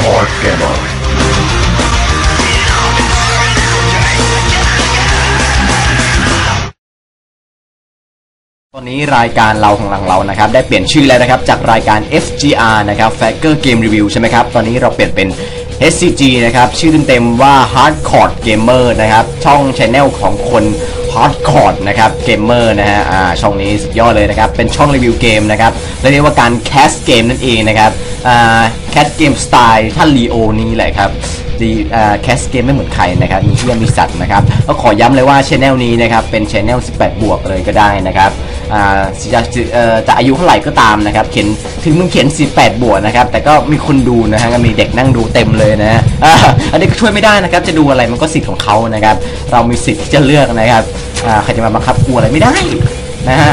Hardcore Gamer ตอนนี้รายการเราของเรานะครับได้เปลี่ยนชื่อแล้วนะครับจากรายการ FGR นะครับ Faker Game Review ใช่ไหมครับ ตอนนี้เราเปลี่ยนเป็น SCG นะครับ ชื่อเต็มๆว่า Hardcore Gamer นะครับ ช่อง Channel ของคน Hardcore นะครับเกมเมอร์นะฮะอ่าช่องนี้สุดยอดเลยนะครับ เป็นช่องรีวิวเกมนะครับและเรียกว่าการแคสเกมนั่นเองนะครับอ่าแคสเกมสไตล์ท่านลีโอนี้แหละครับ ดีแคสเกมไม่เหมือนใครนะครับมีเชื่อมีสัตว์นะครับก็ขอย้ำเลยว่าช anel นี้นะครับเป็นช anel 18 บวกเลยก็ได้นะครับอ่าจะจะเอ่อจะอายุเท่าไหร่ก็ตามนะครับเขียนถึงมึงเขียน 18 บวกนะครับแต่ก็มีคนดูนะฮะก็มีเด็กนั่งดูเต็มเลยนะฮะอันนี้ก็ช่วยไม่ได้นะครับจะดูอะไรมันก็สิทธิ์ของเขานะครับเรามีสิทธิ์ที่จะเลือกนะครับใครจะมาบังคับกูอะไรไม่ได้นะฮะ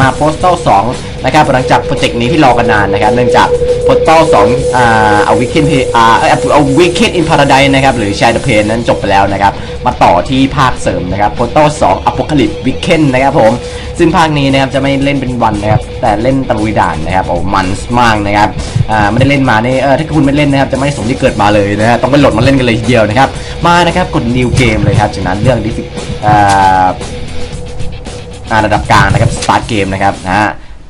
มาโปสเตอร์2 นะครับหลังจากโปรเจกต์นี้ที่รอกันนานนะครับเนื่องจากโปสเตอร์2อ่าเอาวิกเคนอ่าเอาวิกเคนอินพาราไดนะครับหรือชายเดอะเพนนั้นจบไปแล้วนะครับมาต่อที่ภาคเสริมนะครับโปสเตอร์2อ p o c a l y p วิกเคนนะครับผมซึ่งภาคนี้นะครับจะไม่เล่นเป็นวันนะครับแต่เล่นตะลุยด่านนะครับโอ้มันมากนะครับอ่าไม่ได้เล่นมานี่เออถ้าคุณไม่เล่นนะครับจะไม่สมที่เกิดมาเลยนะฮะต้องไปโหลดมาเล่นกันเลยทีเดียวนะครับมานะครับกด new game เลยครับจากนั้นเรื่องดิฟิอ่าระดับกลางนะครับสตาร์ทเกมนะครับนะฮะ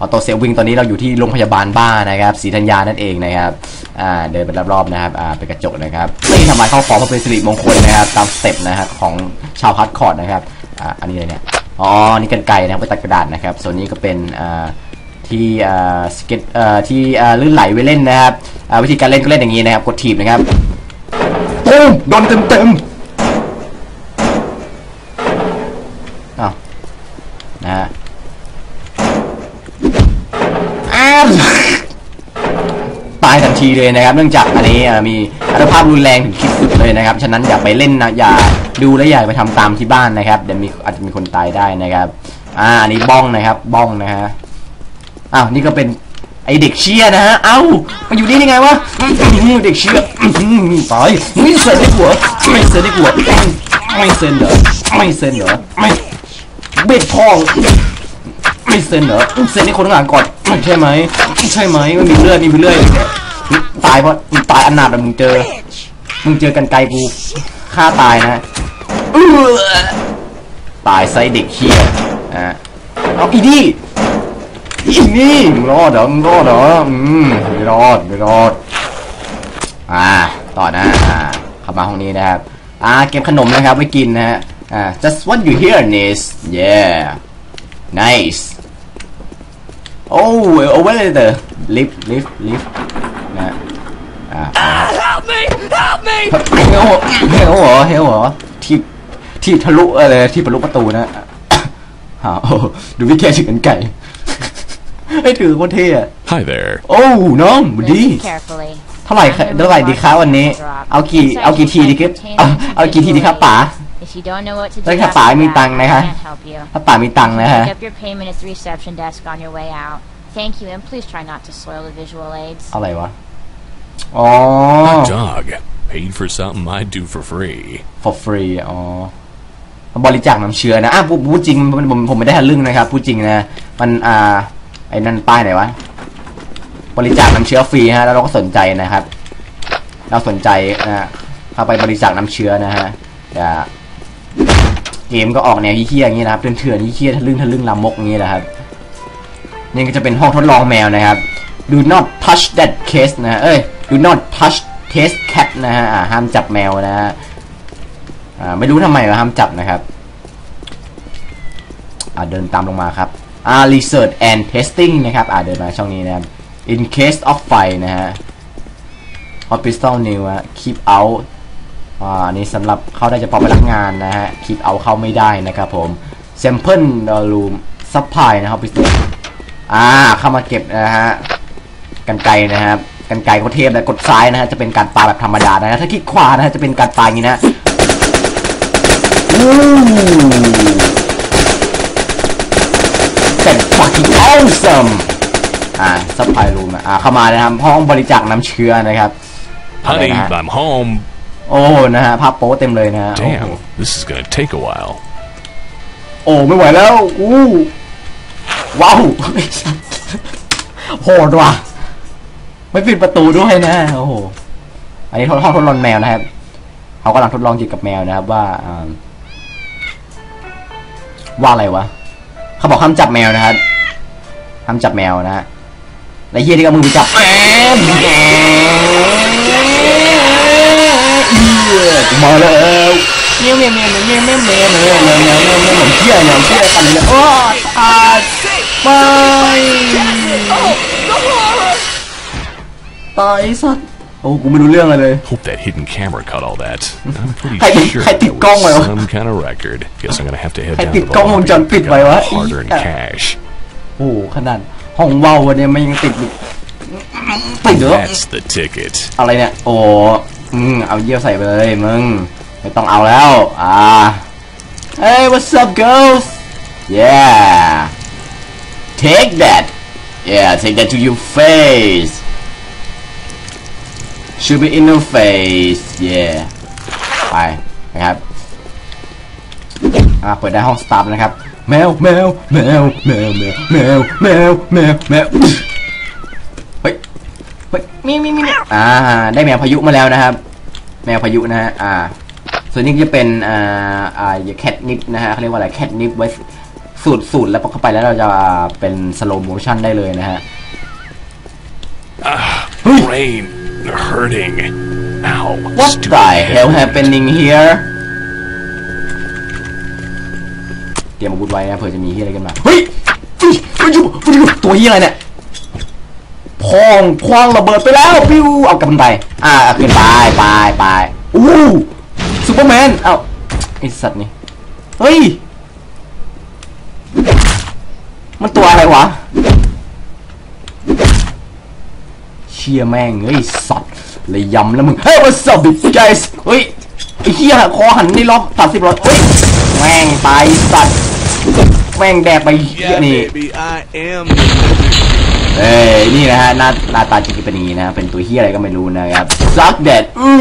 ออโต้เซลวิ่งตอนนี้เราอยู่ที่โรงพยาบาลบ้านะครับศรีธัญญานั่นเองนะครับอ่าเดินไปรอบๆนะครับอ่าเป็นกระจกนะครับไม่ทำลายข้าวของเพราะเป็นสิริมงคลนะครับตามสเต็ปนะครับของชาวฮาร์ดคอร์ดนะครับอ่าอันนี้อะไรเนี่ยอ๋อนี่กันไกรนะครับไปตัดกระดาษนะครับส่วนนี้ก็เป็นอ่าที่อ่าสเก็ตอ่าที่อ่าลื่นไหลไว้เล่นนะครับอ่าวิธีการเล่นก็เล่นอย่างนี้นะครับกดถีบนะครับปุ้มโดนเต็มเต็มๆอ้าวนะฮะ อ้าว ตายทันทีเลยนะครับ เนื่องจากอันนี้มีอัตภาพรุนแรงถึงขีดสุดเลยนะครับ ฉะนั้นอย่าไปเล่นนะอย่าดูและอย่าไปทำตามที่บ้านนะครับเดี๋ยวมีอาจจะมีคนตายได้นะครับ อ่าอันนี้บ้องนะครับบ้องนะฮะอ้าวนี่ก็เป็นไอเด็กเชียนะฮะ เอ้ามาอยู่นี่ได้ไงวะเด็กเชียอื้อหือตายไม่เซ็นได้หัวไม่เซ็นได้หัวไม่เซ็นเหรอไม่เซ็นเหรอไม่เบ็ดพอง ไม่เซ็นเหรอเซ็นให้คนข้างหลังก่อนใช่ไหมใช่ไหมมันมีเลือดมีเลือดตายเพราะมึงตายอนาถอะมึงเจอ มึงเจอกันไกลกูฆ่าตายนะตายไซเด็กเฮียอะเอาอีนี่อีนี่มึงรอดเหรอมึงรอดเหรออืมไม่รอดไม่รอด อ่าต่อนะอ่าเข้ามาห้องนี้นะครับอ่าเก็บขนมนะครับไว้กินนะฮะอ่า just what you hear is yeah nice oh over there lift lift lift นะฮะอ่า Help me! Help me! เฮลเฮลเหรอเฮลเหรอที่ที่ทะลุอะไรที่ทะลุประตูนะฮะโอ้ดูวิแค่ถึงกันไก่ให้ถือโคตรเท่อะ Hi there. โอ้น้องบุดี Listen carefully. เท่าไหร่คะเท่าไหร่ดีคะวันนี้ เอากี่เอากี่ทีดีครับเอาเอากี่ทีดีครับป๋า If you don't know what to do เฮ้ยถ้า after ป๋ามี that, ตังค์นะ I ฮะ can't help you. ถ้าป๋ามีตังค์นะฮะ Pick up your payment at the reception desk on your way out. Thank you, and please try not to soil the visual aids. อะไรวะ อ๋อ Dog. Paid for something I do for free. for free อ๋อบริจาคน้ำเชื้อนะอะพูดพูดจริงผมผมผมไม่ได้ทะลึ่งนะครับพูดจริงนะ มันอ่าไอ้นั่นป้ายไหนวะ บริจาคน้ำเชื้อฟรีฮะ แล้วเราก็สนใจนะครับ เราสนใจนะฮะเข้าไปบริจาคน้ำเชื้อนะฮะอย่า เกมก็ออกแนวยี่เฮี้ยอย่างนี้นะครับเถื่อนๆยี่เฮี้ยทะลึ่งทะลึ่งลามกอย่างนี้แหละครับนี่ก็จะเป็นห้องทดลองแมวนะครับ do not touch that case นะฮะเอ้ย do not touch test cat นะฮะอ่าห้ามจับแมวนะฮะอ่าไม่รู้ทำไมว่าห้ามจับนะครับอ่าเดินตามลงมาครับอ่า research and testing นะครับอ่าเดินมาช่องนี้นะครับ in case of fire นะฮะ hospital new ฮะ keep out อ่าอันนี้สำหรับเข้าได้เฉพาะพนักงานนะฮะ keep out เข้าไม่ได้นะครับผม sample room supply นะ hospital อ่าเข้ามาเก็บนะฮะกันไกลนะครับกันไกลก็เทพแล้วกดซ้ายนะฮะจะเป็นการปาแบบธรรมดานะฮะถ้าคลิกขวานะฮะจะเป็นการปาอย่างนี้นะอู้ awesome อ่าซัพพลายรูมอ่าเข้ามานะครับห้องบริจาคน้ำเชื้อนะครับ Honey, Okay, huh? I'm home. โอ้นะฮะภาพโป๊เต็มเลยนะฮะโอ้โห Damn, this is gonna take a while. โอ้ไม่ไหวแล้วอู้ว้าวโหดว่ะ ไม่ปิดประตูด้วยนะโอ้โหอันนี้ทดห้องทดลองแมวนะครับเขากำลังทดลองจิตกับแมวนะครับว่าอ่าว่าอะไรวะเขาบอกห้ามจับแมวนะครับห้ามจับแมวนะฮะแล้วเฮียที่ก็มือไปจับแมว แมวมาแล้วเมียวเมียวเมียวเมียวเมียวเมียวเมียวเมียวเมียวเมียวเมียวเฮียเนี่ยเฮียกันเลยโอ้ตายไม่ตายสัตว์โอ้กูไม่รู้เรื่องอะไรเลย Hope that hidden camera caught all that. I'm pretty Hay bị- sure hay bị that con was rồi. some kind of record. Guess I'm gonna have to head Hay down bị to the con lobby vòng tròn to pịt pick vậy up quá. my hard-earned Ý. cash. โอ้ขนาดห้องเว้าวเนี่ยมันยังติดอยู่ติดเหรอ That's the ticket. อะไรเนี่ยโอ้มึง เอาเยี่ยวใส่ไปเลยมึง ไม่ต้องเอาแล้ว อ่า Hey what's up girls Yeah Take that Yeah take that to your face Should be in your face Yeah ไปนะครับ อ่า เปิดได้ห้องสตาฟนะครับ แมวแมวแมวแมวแมวแมวแมวแมวแมวเฮ้ยเฮ้ยมีมีมีมีอ่า ได้แมวพายุมาแล้วนะครับ แมวพายุนะฮะอ่า ส่วนนี้ก็จะเป็นอ่าอ่าแคทนิปนะฮะเขาเรียกว่าอะไรแคทนิปไว้สูตรสูตรแล้วพอเข้าไปแล้วเราจะเป็นสโลโมชันได้เลยนะฮะ Brain hurting. Ow. What stupid the head. hell happening here เตรียมอาวุธไว้นะเผื่อจะมีเฮียอะไรกันมาเฮ้ยเฮ้ยเฮ้ยเฮ้ยตัวเฮียอะไรเนี่ย พองพองระเบิดไปแล้วปิ้วเอากลับมันไป อ่าเอาขึ้นไปไปไปอู้ซูเปอร์แมนเอ้าไอสัตว์นี่เฮ้ย มันตัวอะไรวะ เชียแม่งเฮ้ยสัตว์เลยยำแล้วมึง เฮ้ย what's up big guys เฮ้ยไอ้เฮียคอหันในรอบสามสิบรอบเฮ้ย แม่งตายสัตว์ แม่งแดกไปเฮียนี่ เอ้ยนี่นะฮะหน้าหน้าตาจริงๆเป็นอย่างนี้นะเป็นตัวเฮียอะไรก็ไม่รู้นะครับ suck that อู้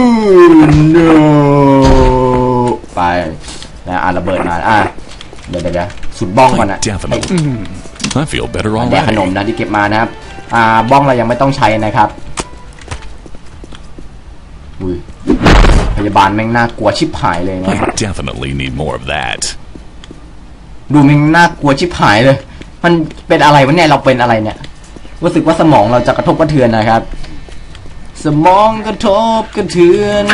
no ไปนะอะระเบิดมาอะเดี๋ยวเดี๋ยวเดี๋ยวสุดบ้องก่อนนะ Definitely. I feel better แดกขนม already. นะที่เก็บมานะครับ อ่าบ้องเรายังไม่ต้องใช้นะครับอุ้ยพยาบาลแม่งน่ากลัวชิบหายเลยนะ I definitely need more of that. ดูแม่งน่ากลัวชิบหายเลย มันเป็นอะไรวะเนี่ยเราเป็นอะไรเนี่ย รู้สึกว่าสมองเราจะกระทบกระเทือนนะครับ สมองกระทบกระเทือน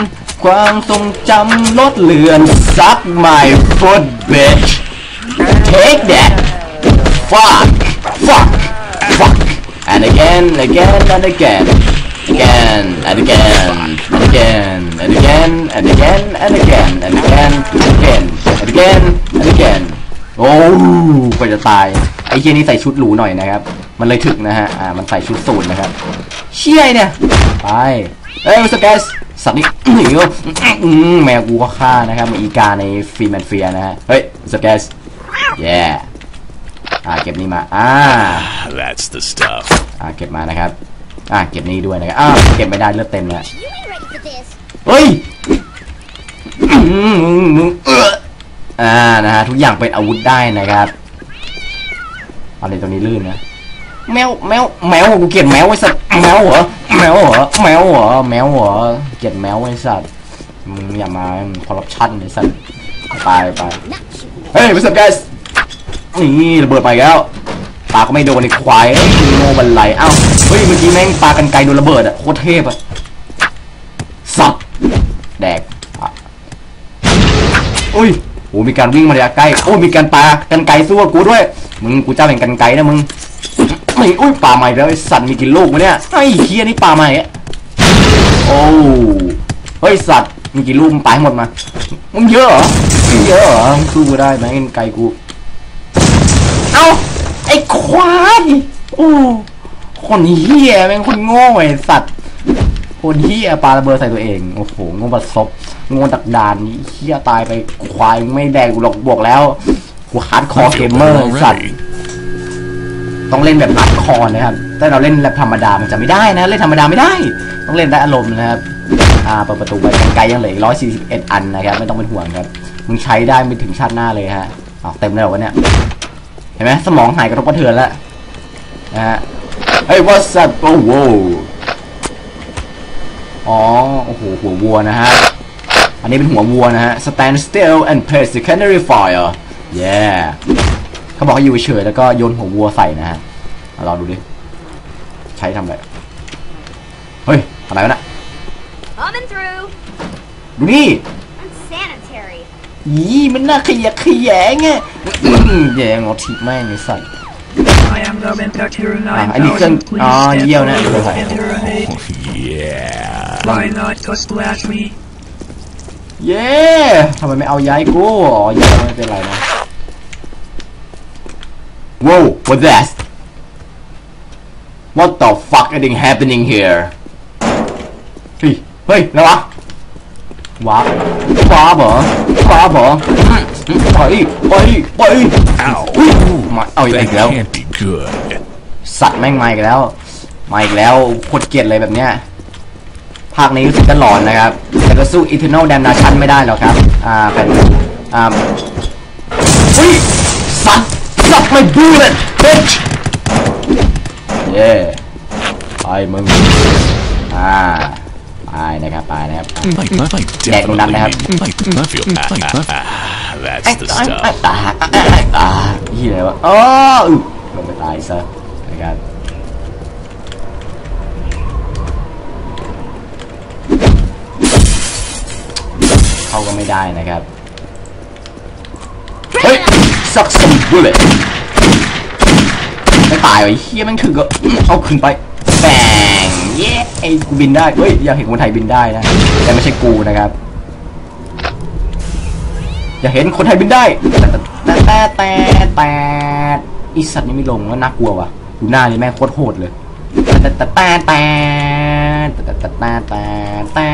ความทรงจำลดเลือน suck my foot bitch take that fuck fuck fuck and again again and again again and again and again and again and again and again and again again and again and again โอ้ก็จะตาย ไอ้เจนี่ใส่ชุดหรูหน่อยนะครับ มันเลยถึกนะฮะ อ่า มันใส่ชุดสูทนะครับ เชี่ยไอ้เนี่ย ไป เอ้ยสแกสสัตว์นี่หนีวะอืมแมวกูก็ฆ่านะครับเหมือนอีกาในฟีแมนเฟียนะฮะ เฮ้ยสแกส yeah อ่า เก็บนี่มา อ่า That's the stuff. อ่า เก็บมานะครับ อ่า เก็บนี่ด้วยนะครับอ่าเก็บไม่ได้เลือดเต็มแล้ว You ain't ready for this. เฮ้ยอืมมึงมึงเอออ่า นะฮะ ทุกอย่างเป็นอาวุธได้นะครับอะไรตัวนี้ลื่นนะ แมวแมวแมวกูเกลียดแมวไอ้สัตว์แมวเหรอแมวเหรอแมวเหรอแมวเหรอเกลียดแมวไอ้สัตว์มึงอย่ามาคอร์รัปชันไอ้สัตว์ไปไปเฮ้ย what's up guys นี่ระเบิดไปแล้วปาก็ไม่โดนไอ้ควายเอ้ยโง่บันไลเอ้าเฮ้ยเมื่อกี้แม่งปากันไกลโดนระเบิดอะโคตรเทพอะสัตว์แดกอะอุ้ยโอ้มีการวิ่งมาระยะใกล้โอ้มีการปากันไกลสู้กับกูด้วย มึงกูเจ้าแห่งกันไกลนะมึง ไม่อุ้ยป่าใหม่แล้วไอ้สัตว์มีกี่ลูกวะเนี่ยไอ้เฮียนี่ป่าใหม่อะโอ้เฮ้ยสัตว์มีกี่ลูกมึงปาให้หมดมามึงเยอะเหรอมึงเยอะเหรอมึงสู้กูได้ไหมกันไกลกูเอ้าไอ้ควายโอ้คนเฮียแม่งคนโง่ไอ้สัตว์คนเฮียปาระเบิดใส่ตัวเองโอ้โหโง่บัดซบโง่ดักดานนี้เฮียตายไปควายไม่แดงกูหรอกบวกแล้วกูฮาร์ดคอร์เกมเมอร์สัตว์ ต้องเล่นแบบอัดคอนะครับ ถ้าเราเล่นแบบธรรมดามันจะไม่ได้นะ เล่นธรรมดาไม่ได้ ต้องเล่นได้อารมณ์นะครับ อ่าเปิดประตูไปไกลยังเหลืออีกร้อยสี่สิบเอ็ดอันนะครับ ไม่ต้องเป็นห่วงครับ มึงใช้ได้ไม่ถึงชาติหน้าเลยฮะอ้าเต็มแล้วเหรอวะเนี่ย เห็นไหมสมองหายกระทบกระเทือนแล้วนะฮะเฮ้ย what's up โอ้โหอ๋อ โอ้โห หัววัวนะฮะ อันนี้เป็นหัววัวนะฮะ stand still and press the canary fire yeah เขาบอกให้อยู่เฉยๆแล้วก็โยนหัววัวใส่นะฮะเอาลองดูดิใช้ทำอะไรเฮ้ยอะไรวะน่ะ Coming through. ดูนี่ Unsanitary. ยี่มันน่าขยะแขยงอะอื้อแยงเอาทิพแม่งไอ้สัตว์ I am Government Bacteria อะอันนี้เครื่อง 9000. Please อ๋อ stand เยี่ยวนะ by เดี๋ยวใส่ enter a mate. Yeah. Try not to splash me. เย้ทำไมไม่เอาย้ายกูอ๋อย้ายไม่เป็นไรนะ Whoa what that What the fuck is happening here เฮ้ย เฮ้ยอะไรวะว้าบว้าบเหรอว้าบเหรอไปไปไป Ow. อุ๊ยมาเอาอี That กแล้ว can't be good. สัตว์แม่งมาอีกแล้ว มาอีกแล้วโคตรเกลียดเลยแบบเนี้ย ภาคนี้รู้สึกจะหลอนนะครับ แต่ก็สู้ Eternal Damnation ไม่ได้หรอกครับ อ่าเป็นอ่าอุ้ยสัตว์ Suck my bullet, bitch! Yeah. ไอ้มึง อ่าไปนะครับไปนะครับ แดกตรงนั้นนะครับ That's the stuff ตาอ่าที่ไหนวะอ๋ออึลงไปตายซะนะครับไข้ไก็ไม่ได้นะครับ suck some bullet ไม่ตายไอ้เฮียแมันถึงก็เอาขึ้นไปแบงเย้ไอ้กูบินได้เฮ้ยอยากเห็นคนไทยบินได้นะ แต่ไม่ใช่กูนะครับ อยากเห็นคนไทยบินได้ แต่แต่แต่แต่อีสัตว์นี่ไม่ลงแล้วน่ากลัวว่ะดูหน้านี่แม่งโคตรโหดเลยแต่แต่แต่แต่แต่แต่แต่แต่แต่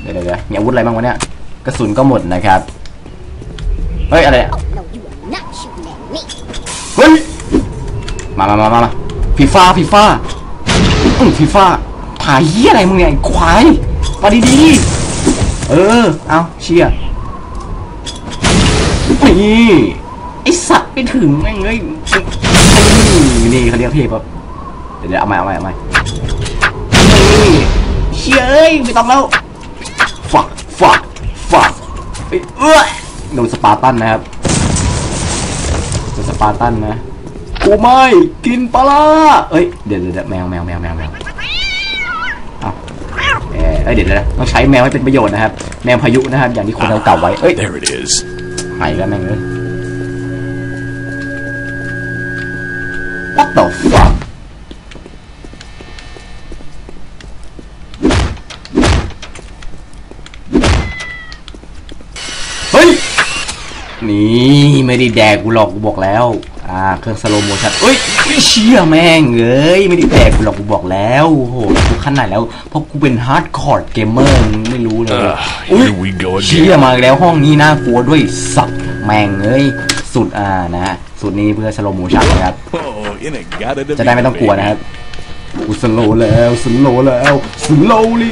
เดี๋ยวเดี๋ยวเดี๋ยวมีอาวุธอะไรบ้างวะเนี่ยกระสุนก็หมดนะครับ เฮ้ยอะไรอะเฮ้ยมามามามามาฟีฟ้าฟีฟ้าอืมฟีฟ้าถ่ายเฮียอะไรมึงเนี่ยไอ้ควายมาดีดีๆเออเอาเชียนี่ไอสัตว์ไปถึงแม่งเอ้ยนี่นี่เขาเรียกพี่ปั๊บเดี๋ยวเดี๋ยวเอาใหม่เอาใหม่เอาใหม่นี่เชียเอ้ยไม่ต้องแล้วฝักฝักฝักเอ้ยเอ้ย โดนสปาร์ตันนะครับเป็นสปาร์ตันนะกูไม่กินปลาร้าเอ้ยเดี๋ยวเดี๋ยวเดี๋ยวแมวแมวแมวแมวแมวเอาเอ้ยเอ้ยเดี๋ยวเดี๋ยวต้องใช้แมวให้เป็นประโยชน์นะครับ แมวพายุนะครับ อย่างที่คนเราเก่าไว้เอ้ย There it is. หายแล้วแม่งเลย นี่ไม่ได้แดกกูหรอกกูบอกแล้ว อ่า เครื่องสโลโมชั่นเอ้ยไม่เชี่ยแม่งเอ้ยไม่ได้แดกกูหรอกกูบอกแล้วโอ้โหกูขั้นไหนแล้วเพราะกูเป็นฮาร์ดคอร์ดเกมเมอร์ไม่รู้เลย Ugh, อุ๊ย here we go เชี่ย again. มาอีกแล้วห้องนี้น่ากลัวด้วยสับแม่งเอ้ยสุดอ่านะฮะสุดนี้เพื่อสโลโมชั่นนะครับ Oh, in a gotta จะได้ไม่ต้องกลัวนะครับกูสโลว์แล้วสโลว์แล้วสโลว์ลิ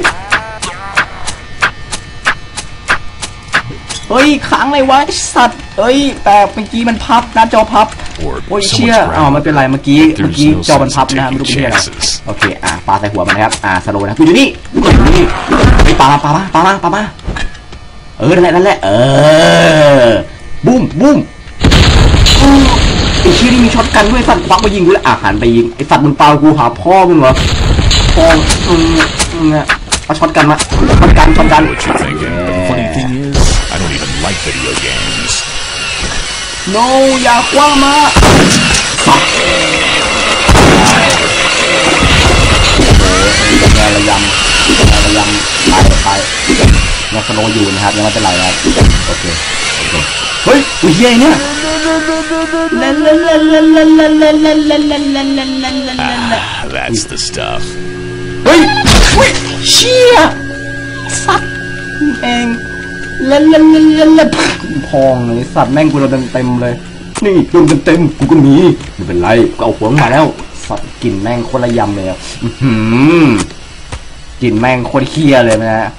เฮ้ยค้างเลยวะไอ้สัตว์ เฮ้ย แต่เมื่อกี้มันพับหน้าจอพับ Or โอ้ย so เชี่ย much อ๋อไม่เป็นไรเมื่อกี้ There's เมื่อกี้ no จอมัน sense พับ in นะไม่รู้เป็น taking อะไร chances. โอเคอะปาใส่หัวมันนะครับอ่าสโลว์นะกูอยู่นี่กูอยู่นี่ไปปามาปามาปามาปามาเออนั่นแหละนั่นแหละเออบุ้มบุ้มอู้ไอ้เชี่ยนี่มีช็อตกันด้วยสัตว์ควักมายิงกูเลยอะหันไปยิงไอ้สัตว์มึงปากูหาพ่อมึงเหรอพ่ออืมอืมเนี่ยเอาช็อตกันมาช็อตกันช็อตกัน what you're thinking. But the funny thing is, I don't even like video games. No อย่าคว้างมาสัตว์แง่ระยำแง่ระยำไปไปยังสโลว์อยู่นะครับยังไม่เป็นไรนะครับโอเคโอเคเฮ้ยอุ้ยเหี้ยเนี่ย Ah, that's the stuff. เฮ้ยเฮ้ยเชี่ยสัตว์แม่ง ละละละละละพองเลยสัตว์แม่งกูเราเต็มเต็มเลย นี่โดนเต็มๆกูก็มีไม่เป็นไรก็เอาหัวมาแล้ว สัตว์กลิ่นแม่งโคตรระยำเลยอะกลิ่นแม่งโคตรเคี้ยเลยนะฮะ